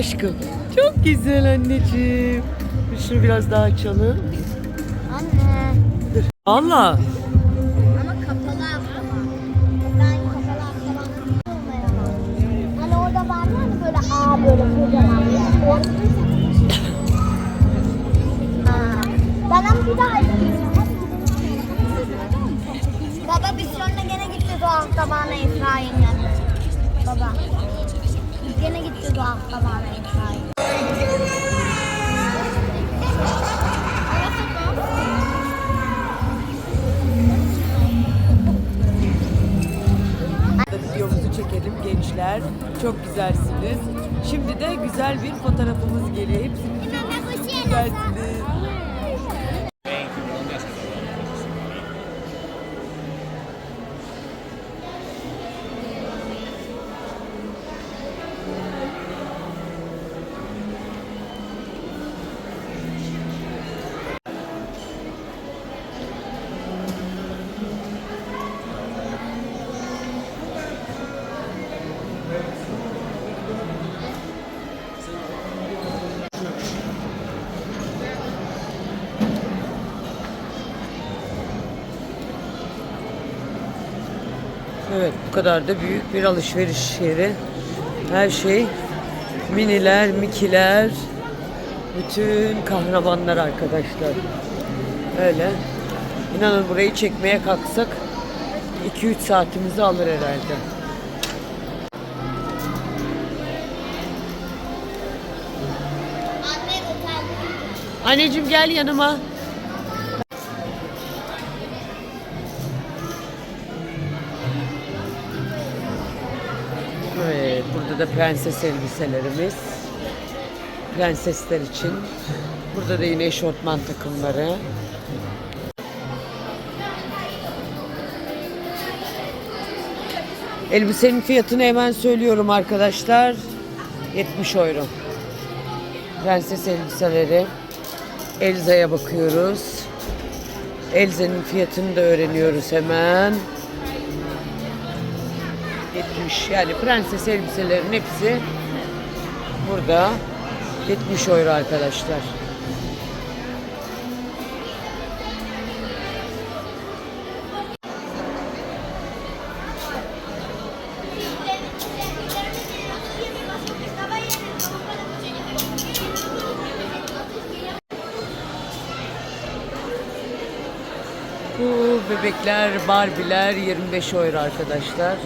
aşkım. Çok güzel anneciğim. Şunu biraz daha açalım. Anne. Dur. Allah. Ama kapalı hafta Ben kapalı hafta Hani orada var mı hani böyle ha böyle ama. Baba biz sonra gene gideceğiz o hafta bana Efraim'le. Baba. Gene gideceğiz o hafta bana. Videomuzu çekelim gençler. Çok güzelsiniz. Şimdi de güzel bir fotoğrafımız geliyor. Hepsiniz çok güzelsiniz. Evet bu kadar da büyük bir alışveriş yeri. Her şey miniler, mikiler, bütün kahramanlar arkadaşlar. Öyle. İnanın burayı çekmeye kalksak 2-3 saatimizi alır herhalde. Anneciğim gel yanıma. Burada da prenses elbiselerimiz. Prensesler için. Burada da yine eşortman takımları. Elbisenin fiyatını hemen söylüyorum arkadaşlar. 70 euro. Prenses elbiseleri. Elza'ya bakıyoruz. Elza'nın fiyatını da öğreniyoruz hemen. 70 yani prenses elbiselerin hepsi burada. 70 euro arkadaşlar. Bu bebekler, barbiler 25 euro arkadaşlar.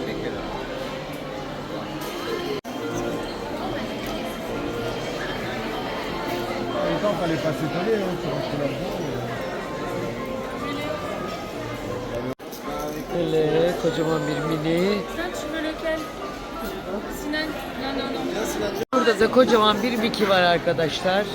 Autant fallait pas s'étonner, hein, tu rentres là-dedans. Böyle kocaman bir mini. Sinan. Burada da kocaman bir Mickey var arkadaşlar.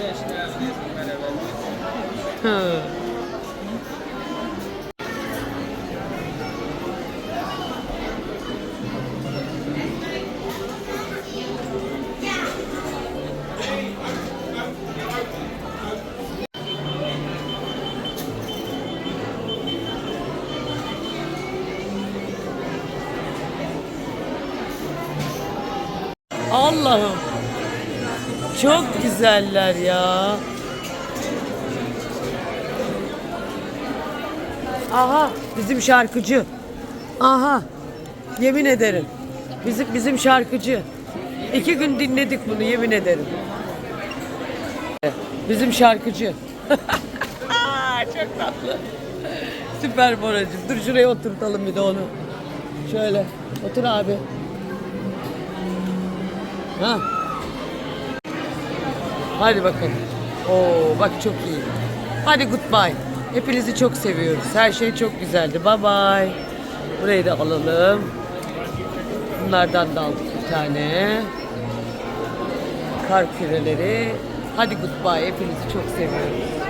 Allah'ım. Çok güzeller ya. Aha bizim şarkıcı. Aha. Yemin ederim. Bizim bizim şarkıcı. İki gün dinledik bunu yemin ederim. Bizim şarkıcı. Aa, Çok tatlı. Süper Boracığım. Dur şuraya oturtalım bir de onu. Şöyle. Otur abi. Ha. Hadi bakalım. Oo bak çok iyi. Hadi goodbye. Hepinizi çok seviyoruz. Her şey çok güzeldi. Bye bye. Burayı da alalım. Bunlardan da aldık bir tane. Kar küreleri. Hadi goodbye. Hepinizi çok seviyoruz.